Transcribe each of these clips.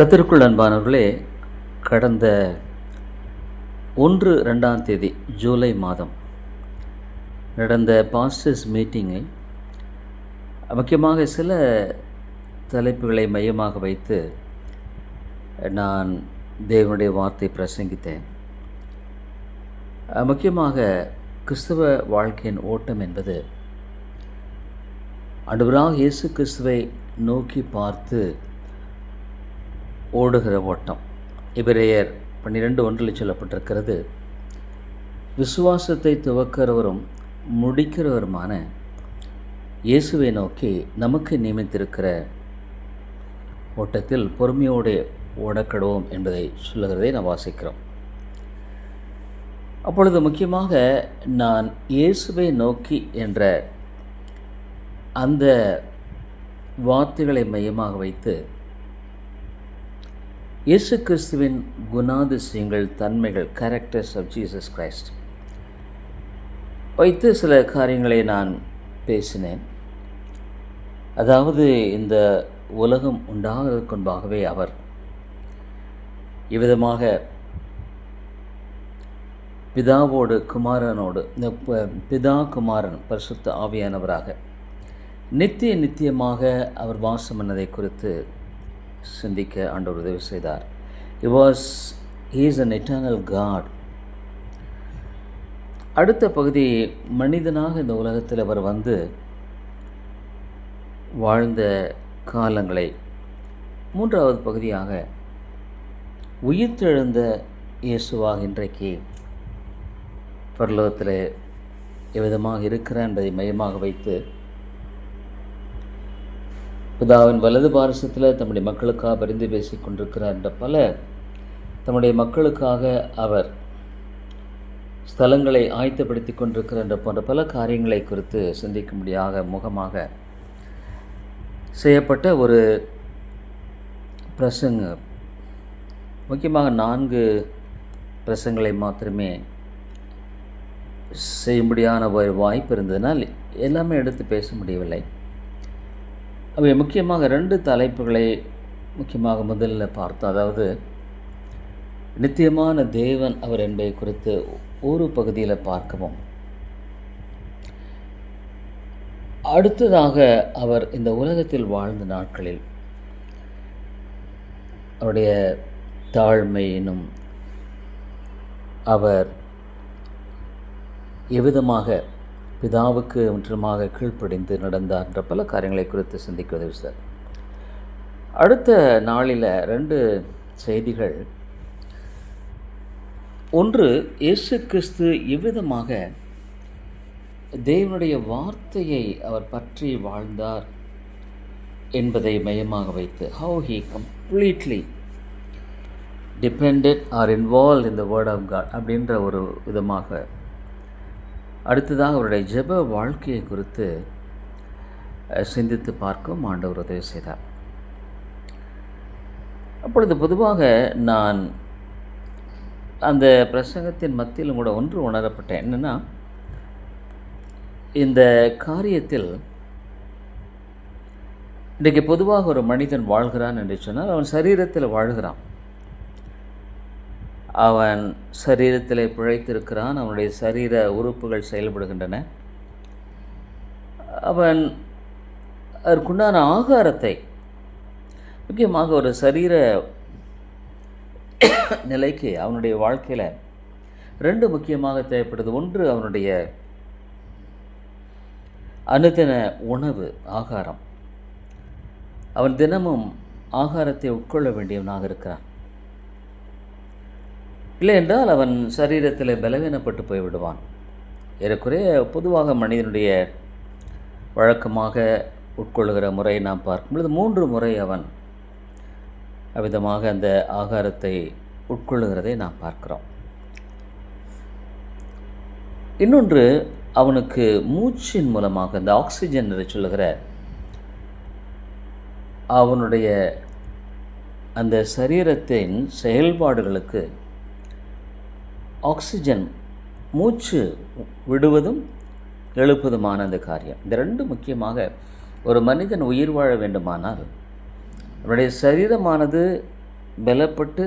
கத்திற்குள் அன்பானவர்களே கடந்த ஒன்று ரெண்டாம் தேதி ஜூலை மாதம் நடந்த பாஸ்டர்ஸ் மீட்டிங்கில் முக்கியமாக சில தலைப்புகளை மையமாக வைத்து நான் தேவனுடைய வார்த்தை பிரசங்கித்தேன். முக்கியமாக கிறிஸ்தவ வாழ்க்கையின் ஓட்டம் என்பது ஆண்டவராக இயேசு கிறிஸ்துவை நோக்கி பார்த்து ஓடுகிற ஓட்டம். இபிரேயர் பன்னிரெண்டு ஒன்றில் சொல்லப்பட்டிருக்கிறது விசுவாசத்தை துவக்கிறவரும் முடிக்கிறவருமான இயேசுவை நோக்கி நமக்கு நியமித்திருக்கிற ஓட்டத்தில் பொறுமையோடு ஓடக்கடுவோம் என்பதை சொல்லுகிறதை நாம் வாசிக்கிறோம். அப்பொழுது முக்கியமாக நான் இயேசுவை நோக்கி என்ற அந்த வார்த்தைகளை மையமாக வைத்து இயேசு கிறிஸ்துவின் குணாதிசயங்கள் தன்மைகள் கேரக்டர்ஸ் ஆஃப் ஜீசஸ் கிரைஸ்ட் வைத்து சில காரியங்களை நான் பேசினேன். அதாவது இந்த உலகம் உண்டாகிறதுக்கு முன்பாகவே அவர் இவ்விதமாக பிதாவோடு குமாரனோடு இந்த பிதா குமாரன் பரிசுத்த ஆவியானவராக நித்திய நித்தியமாக அவர் வாசம் பண்ணதை குறித்து சிந்திக்க ஆண்டவர் உதவி செய்தார். He was his an eternal God அடுத்த பகுதி மனிதனாக இந்த உலகத்தில் அவர் வந்து வாழ்ந்த காலங்களை. மூன்றாவது பகுதியாக உயிர்த்தெழுந்த இயேசுவாக இன்றைக்கு பரலோகத்தில் எவ்விதமாக இருக்கிறான் என்பதை மையமாக வைத்து பிதாவின் வலது பாரசத்தில் தம்முடைய மக்களுக்காக பரிந்து பேசி கொண்டிருக்கிறார் என்ற பல தம்முடைய மக்களுக்காக அவர் ஸ்தலங்களை ஆயத்தப்படுத்தி கொண்டிருக்கிறார் என்ற போன்ற பல காரியங்களை குறித்து சிந்திக்கும்படியாக முகமாக செய்யப்பட்ட ஒரு பிரசங்க. முக்கியமாக நான்கு பிரசங்களை மாத்திரமே செய்யும்படியான ஒரு வாய்ப்பு இருந்ததுனால் எல்லாமே எடுத்து பேச முடியவில்லை. அவை முக்கியமாக ரெண்டு தலைப்புகளை முக்கியமாக முதல்ல பார்த்தோம். அதாவது நித்தியமான தேவன் அவர் என்பதை குறித்து ஒரு பகுதியில் பார்க்கவும். அடுத்ததாக அவர் இந்த உலகத்தில் வாழ்ந்த நாட்களில் அவருடைய தாழ்மையினும் அவர் எவ்விதமாக பிதாவுக்கு முற்றிலுமாக கீழ்ப்படிந்து நடந்தார் என்ற பல காரியங்களை குறித்து சிந்திக்க உதவி சார். அடுத்த நாளில் ரெண்டு செய்திகள். ஒன்று இயேசு கிறிஸ்து எவ்விதமாக தேவனுடைய வார்த்தையை அவர் பற்றி வாழ்ந்தார் என்பதை மையமாக வைத்து how he completely depended or involve in the word of God அப்படின்ற ஒரு விதமாக அடுத்ததாக அவருடைய ஜெப வாழ்க்கையை குறித்து சிந்தித்து பார்க்கும் ஆண்டவர் உதவி செய்தார். அப்பொழுது பொதுவாக நான் அந்த பிரசங்கத்தின் மத்தியிலும் கூட ஒன்று உணரப்பட்டேன். என்னென்னா இந்த காரியத்தில் இன்றைக்கு பொதுவாக ஒரு மனிதன் வாழ்கிறான் என்று சொன்னால் அவன் சரீரத்தில் வாழ்கிறான். அவன் சரீரத்தில் பிழைத்திருக்கிறான் அவனுடைய சரீர உறுப்புகள் செயல்படுகின்றன. அவன் அதற்குண்டான ஆகாரத்தை முக்கியமாக ஒரு சரீர நிலைக்கு அவனுடைய வாழ்க்கையில் ரெண்டு முக்கியமாக தேவைப்படுது. ஒன்று அவனுடைய அனுதின உணவு ஆகாரம். அவன் தினமும் ஆகாரத்தை உட்கொள்ள வேண்டியவனாக இருக்கிறான். இல்லை என்றால் அவன் சரீரத்தில் பலவீனப்பட்டு போய்விடுவான். ஏறக்குறைய பொதுவாக மனிதனுடைய வழக்கமாக உட்கொள்கிற முறையை நாம் பார்க்கும் பொழுது மூன்று முறை அவன் அவ்விதமாக அந்த ஆகாரத்தை உட்கொள்ளுகிறதை நாம் பார்க்கிறோம். இன்னொன்று அவனுக்கு மூச்சின் மூலமாக இந்த ஆக்சிஜன் என்று சொல்லுகிற அவனுடைய அந்த சரீரத்தின் செயல்பாடுகளுக்கு ஆக்சிஜன் மூச்சு விடுவதும் எழுப்பதுமான அந்த காரியம். இந்த ரெண்டு முக்கியமாக ஒரு மனிதன் உயிர் வாழ வேண்டுமானால் அவனுடைய சரீரமானது பலப்பட்டு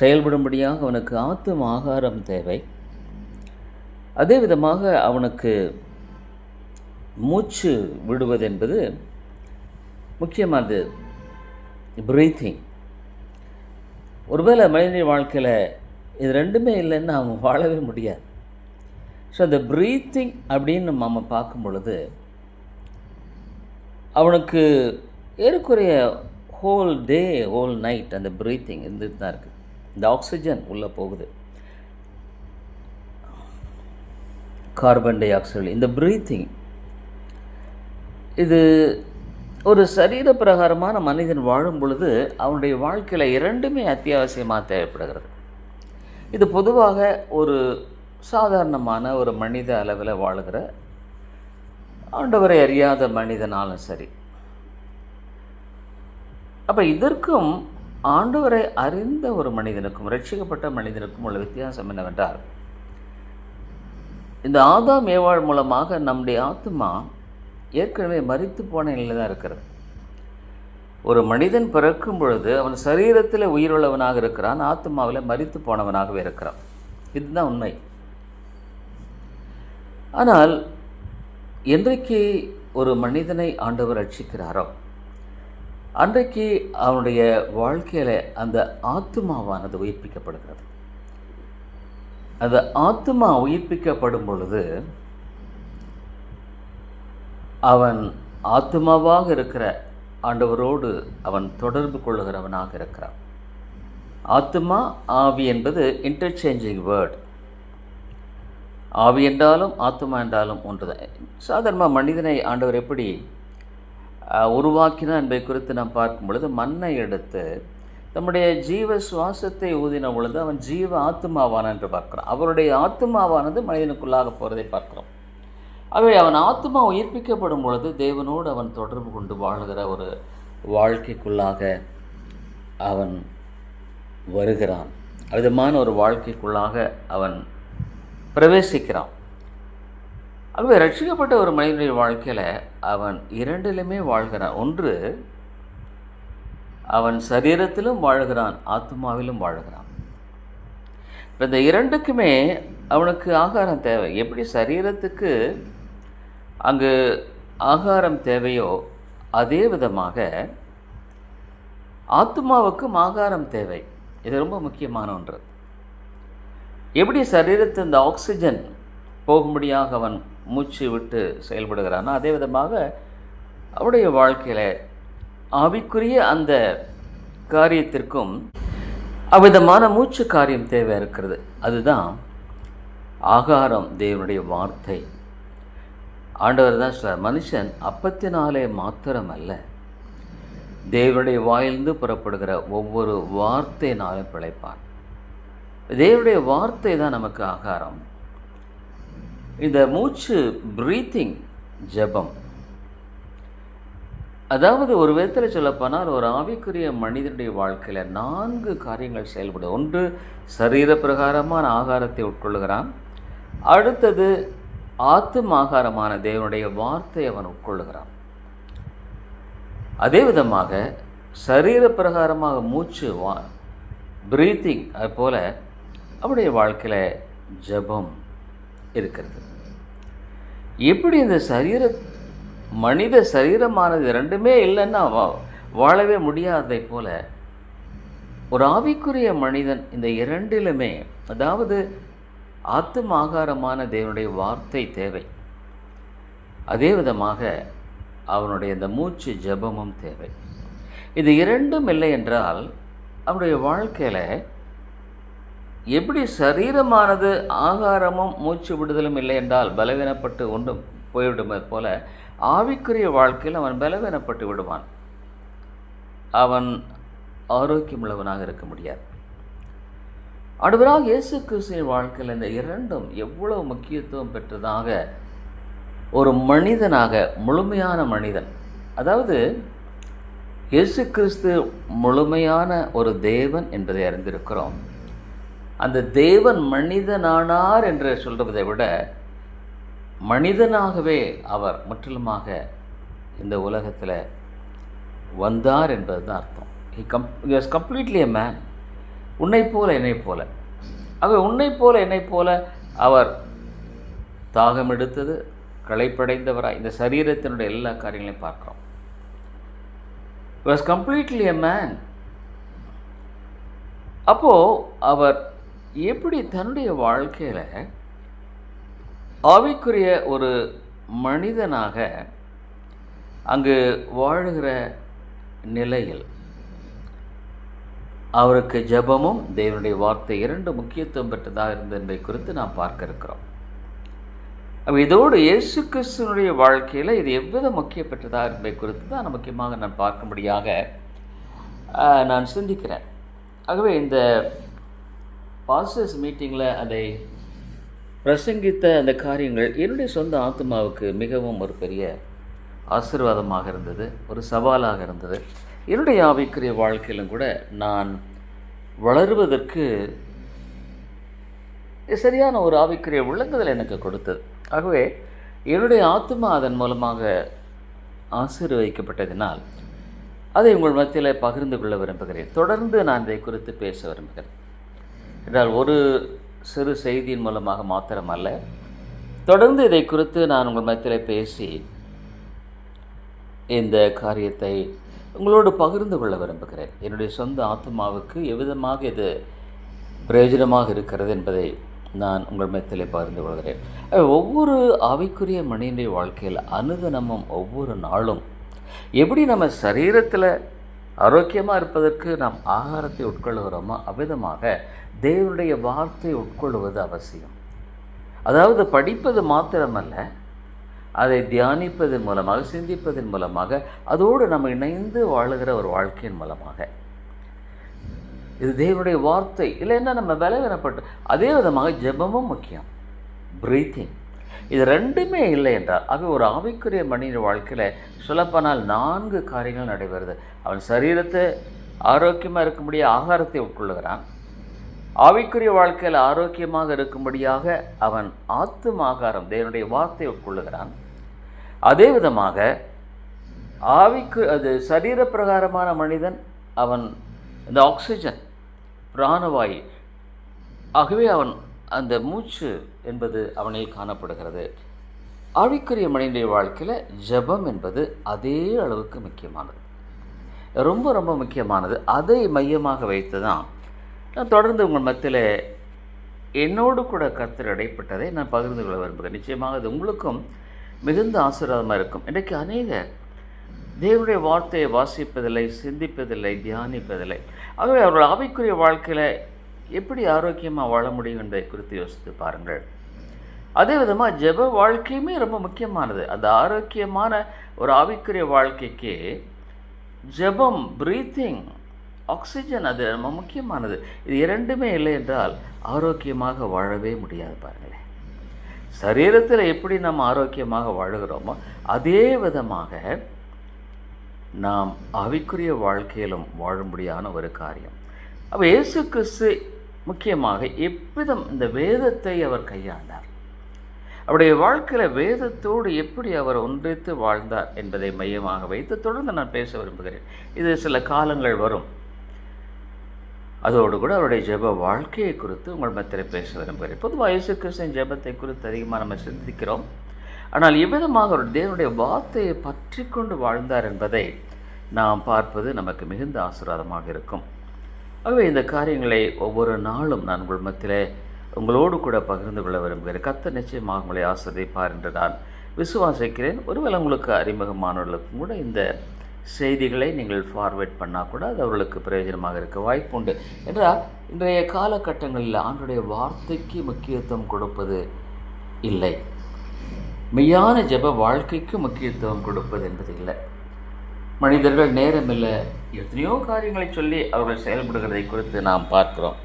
செயல்படும்படியாக அவனுக்கு ஆத்தும ஆகாரம் தேவை. அதே விதமாக அவனுக்கு மூச்சு விடுவது என்பது முக்கியமானது. பிரீத்திங் ஒருவேளை மனித வாழ்க்கையில் இது ரெண்டுமே இல்லைன்னா அவன் வாழவே முடியாது. ஸோ இந்த ப்ரீத்திங் அப்படின்னு நம்ம பார்க்கும் பொழுது அவனுக்கு ஏறக்குறைய ஹோல் டே ஹோல் நைட் அந்த ப்ரீத்திங் இருந்துட்டு தான் இருக்குது இந்த ஆக்சிஜன் உள்ளே போகுது. கார்பன் டை ஆக்சைடு இந்த ப்ரீத்திங் இது ஒரு சரீர பிரகாரமான மனிதன் வாழும் பொழுது அவனுடைய வாழ்க்கையில் இரண்டுமே அத்தியாவசியமாக தேவைப்படுகிறது. இது பொதுவாக ஒரு சாதாரணமான ஒரு மனித அளவில் வாழுகிற ஆண்டவரை அறியாத மனிதனாலும் சரி. அப்போ இதற்கும் ஆண்டவரை அறிந்த ஒரு மனிதனுக்கும் ரட்சிக்கப்பட்ட மனிதனுக்கும் உள்ள வித்தியாசம் என்னவென்றால் இந்த ஆதாம் ஏவாள் மூலமாக நம்முடைய ஆத்மா ஏற்கனவே மறித்து போன நிலையில் தான் இருக்கிறது. ஒரு மனிதன் பிறக்கும் பொழுது அவன் சரீரத்தில் உயிருள்ளவனாக இருக்கிறான் ஆத்மாவில் மறித்து போனவனாகவே இருக்கிறான். இதுதான் உண்மை. ஆனால் என்றைக்கு ஒரு மனிதனை ஆண்டவர் ரட்சிக்கிறாரோ அன்றைக்கு அவனுடைய வாழ்க்கையில் அந்த ஆத்மாவானது உயிர்ப்பிக்கப்படுகிறது. அந்த ஆத்மா உயிர்ப்பிக்கப்படும் பொழுது அவன் ஆத்மாவாக இருக்கிற ஆண்டவரோடு அவன் தொடர்பு கொள்ளுகிறவனாக இருக்கிறான். ஆத்மா ஆவி என்பது இன்டர்சேஞ்சிங் வேர்ட் ஆவி என்றாலும் ஆத்மா என்றாலும் ஒன்றுதான். சாதாரணமாக மனிதனை ஆண்டவர் எப்படி அஹ், உருவாக்கினார் என்பதை குறித்து நாம் பார்க்கும் பொழுது மண்ணை எடுத்து தம்முடைய ஜீவ சுவாசத்தை ஊதின பொழுது அவன் ஜீவ ஆத்மாவான என்று பார்க்கிறோம். அவருடைய ஆத்மாவானது மனிதனுக்குள்ளாக போகிறதை பார்க்குறோம். ஆகவே அவன் ஆத்மா உயிர்ப்பிக்கப்படும் பொழுது தேவனோடு அவன் தொடர்பு கொண்டு வாழுகிற ஒரு வாழ்க்கைக்குள்ளாக அவன் வருகிறான். விதமான ஒரு வாழ்க்கைக்குள்ளாக அவன் பிரவேசிக்கிறான். ஆகவே ரட்சிக்கப்பட்ட ஒரு மனிதனுடைய வாழ்க்கையில் அவன் இரண்டிலுமே வாழ்கிறான். ஒன்று அவன் சரீரத்திலும் வாழ்கிறான் ஆத்மாவிலும் வாழ்கிறான். இப்போ இந்த இரண்டுக்குமே அவனுக்கு ஆகாரம் தேவை. எப்படி? சரீரத்துக்கு அங்கு ஆகாரம் தேவையோ அதே விதமாக ஆத்மாவுக்கும் ஆகாரம் தேவை. இது ரொம்ப முக்கியமான ஒன்று. எப்படி சரீரத்து இந்த ஆக்சிஜன் போகும்படியாக அவன் மூச்சு விட்டு செயல்படுகிறானோ அதே விதமாக அவருடைய வாழ்க்கையில் ஆவிக்குரிய அந்த காரியத்திற்கும் அவ்விதமான மூச்சு காரியம் தேவை இருக்கிறது. அதுதான் ஆகாரம் தேவனுடைய வார்த்தை. ஆண்டவர் தான் சொல்கிறார் மனுஷன் அப்பத்தினாலே மாத்திரம் அல்ல தேவனுடைய வாயிலிருந்து புறப்படுகிற ஒவ்வொரு வார்த்தையினாலும் பிழைப்பான். தேவனுடைய வார்த்தை தான் நமக்கு ஆகாரம். இந்த மூச்சு ப்ரீத்திங் ஜெபம். அதாவது ஒரு விதத்தில் சொல்லப்போனால் ஒரு ஆவிக்குரிய மனிதனுடைய வாழ்க்கையில் நான்கு காரியங்கள் செயல்படும் ஒன்று சரீர பிரகாரமான ஆகாரத்தை உட்கொள்கிறான் அடுத்தது ஆத்தும் தேவனுடைய வார்த்தை அவன் உட்கொள்ளுகிறான். அதே விதமாக சரீர பிரகாரமாக மூச்சு வா பிரீத்திங் அது போல் அவருடைய வாழ்க்கையில் ஜெபம் இருக்கிறது. எப்படி இந்த சரீர மனித சரீரமானது ரெண்டுமே இல்லைன்னா வா- வாழவே முடியாததை போல ஒரு ஆவிக்குரிய மனிதன் இந்த இரண்டிலுமே அதாவது ஆத்தும ஆகாரமான தேவனுடைய வார்த்தை தேவை. அதே விதமாக அவனுடைய இந்த மூச்சு ஜெபமும் தேவை. இது இரண்டும் இல்லை என்றால் அவனுடைய வாழ்க்கையில் எப்படி சரீரமானது ஆகாரமும் மூச்சு விடுதலும் இல்லை என்றால் பலவீனப்பட்டு ஒன்றும் போய்விடுவது போல ஆவிக்குரிய வாழ்க்கையில் அவன் பலவீனப்பட்டு விடுவான். அவன் ஆரோக்கியமுள்ளவனாக இருக்க முடியாது. அடுவராக இயேசு கிறிஸ்துவின் வாழ்க்கையில் இந்த இரண்டும் எவ்வளவு முக்கியத்துவம் பெற்றதாக ஒரு மனிதனாக முழுமையான மனிதன் அதாவது இயேசு கிறிஸ்து முழுமையான ஒரு தேவன் என்பதை அறிந்திருக்கிறோம். அந்த தேவன் மனிதனானார் என்று சொல்வதை விட மனிதனாகவே அவர் முற்றிலுமாக இந்த உலகத்தில் வந்தார் என்பது தான் அர்த்தம் he come was completely a man உன்னை போல என்னை போல ஆகவே உன்னை போல என்னை போல அவர் தாகம் எடுத்தது களைப்படைந்தவராக இந்த சரீரத்தினுடைய எல்லா காரியங்களையும் பார்க்குறோம். வாஸ் கம்ப்ளீட்லி எ மேன் அப்போது அவர் எப்படி தன்னுடைய வாழ்க்கையில் ஆவிக்குரிய ஒரு மனிதனாக அங்கு வாழுகிற நிலையில் அவருக்கு ஜெபமும் தேவனுடைய வார்த்தை இரண்டு முக்கியத்துவம் பெற்றதாக இருந்தது என்பதை குறித்து நாம் பார்க்க இருக்கிறோம். இதோடு இயேசு கிறிஸ்துவனுடைய வாழ்க்கையில் இது எவ்வித முக்கிய பெற்றதாக என்பதை குறித்து தான் நான் முக்கியமாக நான் பார்க்கும்படியாக நான் சிந்திக்கிறேன். ஆகவே இந்த பாஸ்டர்ஸ் மீட்டிங்கில் அதை பிரசங்கித்த அந்த காரியங்கள் என்னுடைய சொந்த ஆத்மாவுக்கு மிகவும் ஒரு பெரிய ஆசீர்வாதமாக இருந்தது ஒரு சவாலாக இருந்தது. என்னுடைய ஆவிக்குரிய வாழ்க்கையிலும் கூட நான் வளருவதற்கு சரியான ஒரு ஆவிக்குரிய விளங்குதல் எனக்கு கொடுத்தது. ஆகவே என்னுடைய ஆத்மா அதன் மூலமாக ஆசீர்வதிக்கப்பட்டதினால் அதை உங்கள் மத்தியில் பகிர்ந்து கொள்ள விரும்புகிறேன். தொடர்ந்து நான் இதை குறித்து பேச விரும்புகிறேன். என்றால் ஒரு சிறு செய்தியின் மூலமாக மாத்திரமல்ல. தொடர்ந்து இதை குறித்து நான் உங்கள் மத்தியில் பேசி இந்த காரியத்தை உங்களோடு பகிர்ந்து கொள்ள விரும்புகிறேன். என்னுடைய சொந்த ஆத்மாவுக்கு எவ்விதமாக இது பிரயோஜனமாக இருக்கிறது என்பதை நான் உங்கள் மத்தியிலே பகிர்ந்து கொள்கிறேன். ஒவ்வொரு அவைக்குரிய மனிதனுடைய வாழ்க்கையில் அனுதினமும் ஒவ்வொரு நாளும் எப்படி நம்ம சரீரத்தில் ஆரோக்கியமாக இருப்பதற்கு நாம் ஆகாரத்தை உட்கொள்கிறோமோ அவ்விதமாக தேவனுடைய வார்த்தை உட்கொள்வது அவசியம். அதாவது படிப்பது மாத்திரமல்ல அதை தியானிப்பதன் மூலமாக சிந்திப்பதன் மூலமாக அதோடு நம்ம இணைந்து வாழுகிற ஒரு வாழ்க்கையின் மூலமாக. இது தேவனுடைய வார்த்தை. இல்லைன்னா நம்ம பலவீனப்பட்டு அதே விதமாக ஜெபமும் முக்கியம். பிரீத்திங் இது ரெண்டுமே இல்லை என்றால் அது ஒரு ஆவிக்குரிய மனித வாழ்க்கையில் சொல்லப்போனால் நான்கு காரியங்கள் நடைபெறுது. அவன் சரீரத்தை ஆரோக்கியமாக இருக்கும்படிய ஆகாரத்தை உட்கொள்ளுகிறான். ஆவிக்குரிய வாழ்க்கையில் ஆரோக்கியமாக இருக்கும்படியாக அவன் ஆத்தும் ஆகாரம் தேவனுடைய வார்த்தை உட்கொள்ளுகிறான். அதே விதமாக ஆவிக்கு அது சரீர பிரகாரமான மனிதன் அவன் இந்த ஆக்சிஜன் பிராணவாயு ஆகவே அவன் அந்த மூச்சு என்பது அவனில் காணப்படுகிறது. ஆவிக்குரிய மனிதனுடைய வாழ்க்கையில் ஜெபம் என்பது அதே அளவுக்கு முக்கியமானது. ரொம்ப ரொம்ப முக்கியமானது. அதை மையமாக வைத்து தான் நான் தொடர்ந்து உங்கள் மத்தியில் என்னோடு கூட கர்த்தர் இடைப்பட்டதை நான் பகிர்ந்து கொள்ள விரும்புகிறேன். நிச்சயமாக அது உங்களுக்கும் மிகுந்த ஆசீர்வாதமாக இருக்கும். இன்றைக்கு அநேகர் தேவனுடைய வார்த்தையை வாசிப்பதில்லை சிந்திப்பதில்லை தியானிப்பதில்லை. ஆகவே அவர்கள் ஆவிக்குரிய வாழ்க்கையில் எப்படி ஆரோக்கியமாக வாழ முடியும் என்பதை குறித்து யோசித்து பாருங்கள். அதே விதமாக ஜெப வாழ்க்கையுமே ரொம்ப முக்கியமானது. அந்த ஆரோக்கியமான ஒரு ஆவிக்குரிய வாழ்க்கைக்கு ஜெபம் ப்ரீத்திங் ஆக்சிஜன் அது ரொம்ப முக்கியமானது. இது இரண்டுமே இல்லை என்றால் ஆரோக்கியமாக வாழவே முடியாது பாருங்களேன். சரீரத்தில் எப்படி நாம் ஆரோக்கியமாக வாழுகிறோமோ அதே விதமாக நாம் அவிக்குரிய வாழ்க்கையிலும் வாழும்படியான ஒரு காரியம். அப்போ இயேசு கிறிஸ்து முக்கியமாக எவ்விதம் இந்த வேதத்தை அவர் கையாண்டார். அவருடைய வாழ்க்கையில் வேதத்தோடு எப்படி அவர் ஒன்றித்து வாழ்ந்தார் என்பதை மையமாக வைத்து தொடர்ந்து நான் பேச விரும்புகிறேன். இது சில காலங்கள் வரும். அதோடு கூட அவருடைய ஜெப வாழ்க்கையை குறித்து உங்கள் மத்தியில் பேச விரும்புகிறேன். பொதுவாக இயேசு கிறிஸ்தன் ஜெபத்தை குறித்து அதிகமாக நம்ம சிந்திக்கிறோம். ஆனால் எவ்விதமாக அவர் தேவனுடைய வார்த்தையை பற்றி கொண்டு வாழ்ந்தார் என்பதை நாம் பார்ப்பது நமக்கு மிகுந்த ஆசீர்வாதமாக இருக்கும். ஆகவே இந்த காரியங்களை ஒவ்வொரு நாளும் நான் உங்கள் மத்தியில் உங்களோடு கூட பகிர்ந்து கொள்ள விரும்புகிறேன். கத்த நிச்சயமாக உங்களை ஆசிரியப்பார் என்று நான் விசுவாசிக்கிறேன். ஒருவேளை உங்களுக்கு அறிமுகமானவர்களுக்கும் கூட இந்த செய்திகளை நீங்கள் ஃபார்வேர்ட் பண்ணால் கூட அது அவர்களுக்கு பிரயோஜனமாக இருக்க வாய்ப்பு உண்டு என்றால் இன்றைய காலகட்டங்களில் ஆண்டுடைய வார்த்தைக்கு முக்கியத்துவம் கொடுப்பது இல்லை. மெய்யான ஜெப வாழ்க்கைக்கு முக்கியத்துவம் கொடுப்பது என்பது இல்லை. மனிதர்கள் நேரமில்லை எத்தனையோ காரியங்களை சொல்லி அவர்கள் செயல்படுகிறதை குறித்து நாம் பார்க்கிறோம்.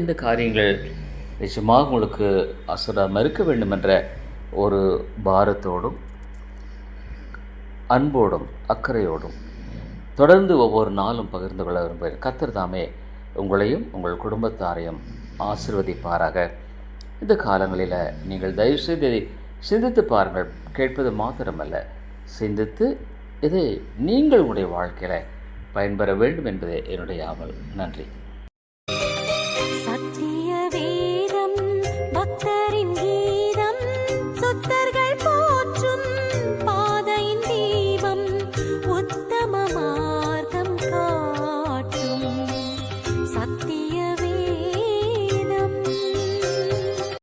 இந்த காரியங்கள் நிச்சயமாக உங்களுக்கு அசுரம் இருக்க வேண்டும் என்ற ஒரு பாரத்தோடும் அன்போடும் அக்கறையோடும் தொடர்ந்து ஒவ்வொரு நாளும் பகிர்ந்து கொள்ள விரும்புகிறேன். கத்தர் தாமே உங்களையும் உங்கள் குடும்பத்தாரையும் ஆசிர்வதிப்பாராக. இந்த காலங்களில் நீங்கள் தயவுசெய்து இதை சிந்தித்து பாருங்கள். கேட்பது மாத்திரமல்ல. சிந்தித்து இதை நீங்கள் உங்களுடைய வாழ்க்கையில் பயன்பெற வேண்டும் என்பதே என்னுடைய ஆவல். நன்றி.